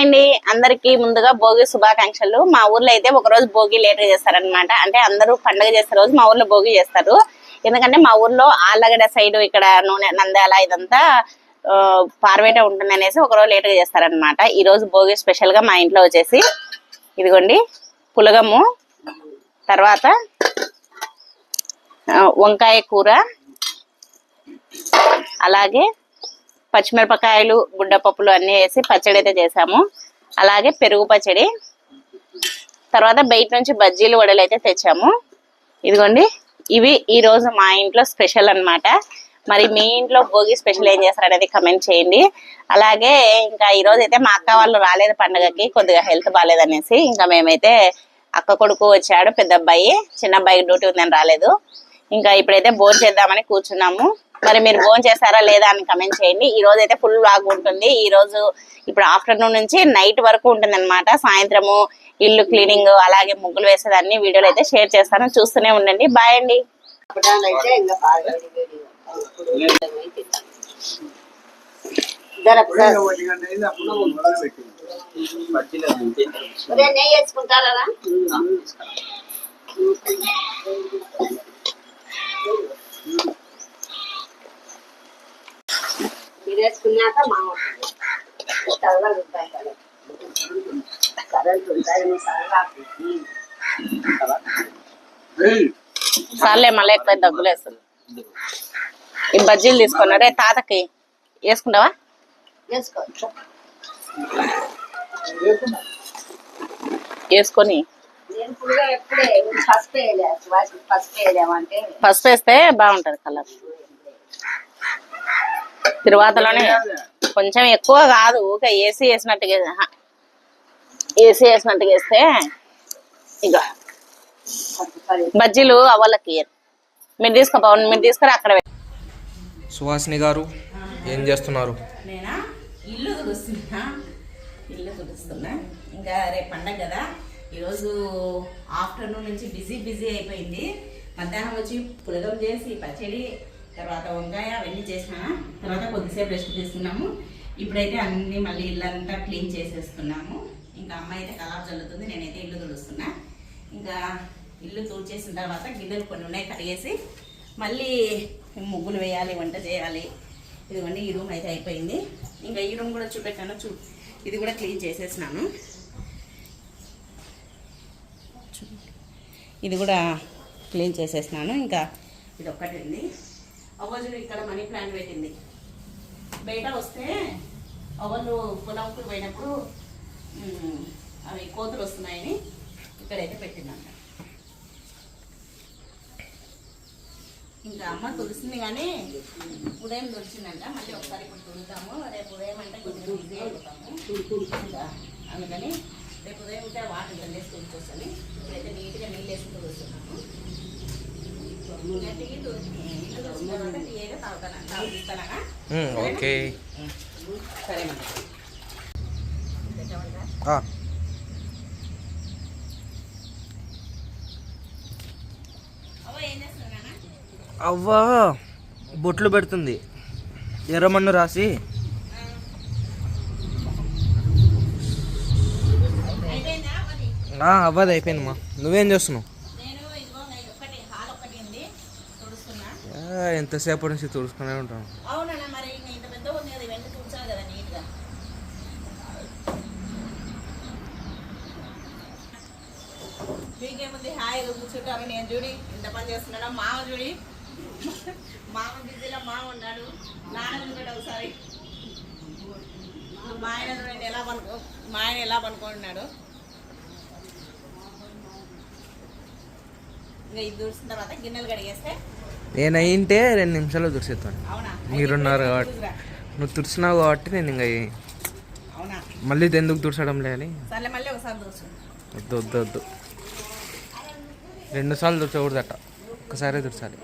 అండి. అందరికి ముందుగా భోగి శుభాకాంక్షలు. మా ఊర్లో అయితే ఒక రోజు భోగి లేట్గా చేస్తారనమాట అంటే అందరూ పండుగ చేసే రోజు మా ఊర్లో భోగి చేస్తారు. ఎందుకంటే మా ఊర్లో ఆళ్ళగడ సైడ్ ఇక్కడ నూనె నంద్యాల ఇదంతా పార్వేట ఉంటుంది అనేసి ఒక రోజు లేట్ చేస్తారనమాట ఈ రోజు భోగి స్పెషల్గా మా ఇంట్లో వచ్చేసి ఇదిగోండి పులగము తర్వాత వంకాయ కూర అలాగే పచ్చిమిరపకాయలు గుడ్డపప్పులు అన్నీ వేసి పచ్చడి అయితే చేసాము. అలాగే పెరుగు పచ్చడి తర్వాత బయట నుంచి బజ్జీలు వడలు అయితే తెచ్చాము. ఇదిగోండి ఇవి ఈ రోజు మా ఇంట్లో స్పెషల్ అన్నమాట. మరి మీ ఇంట్లో భోగి స్పెషల్ ఏం చేస్తారు అనేది కమెంట్ చేయండి. అలాగే ఇంకా ఈరోజు అయితే మా అక్క వాళ్ళు రాలేదు పండగకి కొద్దిగా హెల్త్ బాగాలేదనేసి ఇంకా మేమైతే అక్క కొడుకు వచ్చాడు పెద్ద అబ్బాయి చిన్న అబ్బాయికి డ్యూటీ ఉందని రాలేదు. ఇంకా ఇప్పుడైతే బోర్ చేద్దామని కూర్చున్నాము. మరి మీరు భోజనం చేస్తారా లేదా అని కమెంట్ చేయండి. ఈ రోజు అయితే ఫుల్ లాగ్ ఉంటుంది. ఈ రోజు ఇప్పుడు ఆఫ్టర్నూన్ నుంచి నైట్ వరకు ఉంటుంది అనమాట సాయంత్రము ఇల్లు క్లీనింగ్ అలాగే ముగ్గులు వేసేదాన్ని. వీడియోలు అయితే షేర్ చేస్తాను. చూస్తూనే ఉండండి. బాయ్ అండి. అయితే మీరు వేసుకున్నాక మా చల్లగా ఉంటాయి కదా. కరెంట్ ఉంటాయి చల్లగా సార్లే మళ్ళీ ఎక్కువ దగ్గులు వేస్తుంది. ఈ బజ్జీలు తీసుకున్నారే తాతకి వేసుకుంటావా? వేసుకోవచ్చు. వేసుకొని. పసుపు వేస్తే బాగుంటది కలర్. తిరువాతలోనే కొంచెం ఎక్కువ కాదు ఊకే ఏసీ వేసినట్టుగా. ఏసీ వేసినట్టుగా వేస్తే ఇక బజ్జీలు అవ్వలకి మీరు తీసుకో పవన్ మీరు తీసుకుని అక్కడ. సుహాసిని గారు ఏం చేస్తున్నారు? నేనా? ఇల్లు తుడుస్తున్నా ఇల్లు తుడుస్తున్నా ఇంకా రేపు పండగ కదా. ఈరోజు ఆఫ్టర్నూన్ నుంచి బిజీ బిజీ అయిపోయింది. మధ్యాహ్నం వచ్చి పులగం చేసి పచ్చడి తర్వాత వంకాయ అవన్నీ చేసిన తర్వాత కొద్దిసేపు రెస్ట్ తీసుకున్నాము. ఇప్పుడైతే అన్ని మళ్ళీ ఇల్లంతా క్లీన్ చేసేస్తున్నాము ఇంకా అమ్మాయి అయితే కలాప్ చల్లుతుంది నేనైతే ఇల్లు తుడుస్తున్నా. ఇంకా ఇల్లు తుడిచేసిన తర్వాత గిన్నెలు కొన్ని ఉన్నాయి కడిగేసి మళ్ళీ ముగ్గులు వేయాలి వంట చేయాలి. ఇదిగోండి ఈ రూమ్ అయితే అయిపోయింది. ఇంకా ఈ రూమ్ కూడా చూపెట్టాను చూ ఇది కూడా క్లీన్ చేసేసినాను. చూ- ఇది కూడా క్లీన్ చేసేసినాను. ఇంకా ఇది ఒక్కటి ఉంది. అవ్వజు ఇక్కడ మనీ ప్లాంట్ పెట్టింది. బయట వస్తే అవ్వలు పొలంకు పోయినప్పుడు అవి కోతులు వస్తున్నాయని ఇక్కడైతే పెట్టిందంట. ఇంకా అమ్మ తులిసింది కానీ ఉదయం తుడిచిందంట మళ్ళీ ఒకసారి ఇప్పుడు తులుతాము రేపు ఉదయం అంటే కొంచెం బిజీ అయిపోతాము. ఇంకా అందుకని రేపు ఉదయం ఉంటే వాటర్ చల్లేసి తుడిచొచ్చని ఇప్పుడైతే నీట్గా నీళ్ళు వేసుకుంటూ వస్తున్నాము. ఓకే. అవ్వ బొట్లు పెడుతుంది. ఎర్రమన్ను రాసి. అయిపోయిందా అవ్వది అయిపోయిందమ్మా నువ్వేం చేస్తున్నావు నేను ఇదిగో ఇది ఒక్కటి హాల్ ఒక్కటి ఉంది తుడుస్తున్నా ఆ, ఎంతసేపటి నుంచి తుడుచుకునే ఉంటాను అవునన్నా మరి ఇంకా ఇంత పెద్ద ఉంది కదా వెంట తుడిచాలి కదా నీట్గా. మీకేముంది హాయిగా కూర్చుంటారు నేను చూడి ఇంత పని చేస్తున్నాడు? మామ చూడి మామ బిజీలో మామ ఉన్నాడు. నాన్న చూడండి ఒకసారి. మా ఆయన చూడండి ఎలా పనుకో మా ఆయన ఎలా పనుకుంటున్నాడు? ఇంకా ఇది చూసిన తర్వాత గిన్నెలు కడిగేస్తే నేను అయింటే రెండు నిమిషాలు తుడిచేస్తాను అవునా? మీరున్నారు కాబట్టి. నువ్వు తుడిచినావు కాబట్టి నేను ఇంకా మళ్ళీ ఎందుకు తుడచడం లేని ఒకసారి వద్దు వద్దు వద్దు. రెండు సార్లు తుడచకూడదట. ఒక్కసారే తుడచాలి.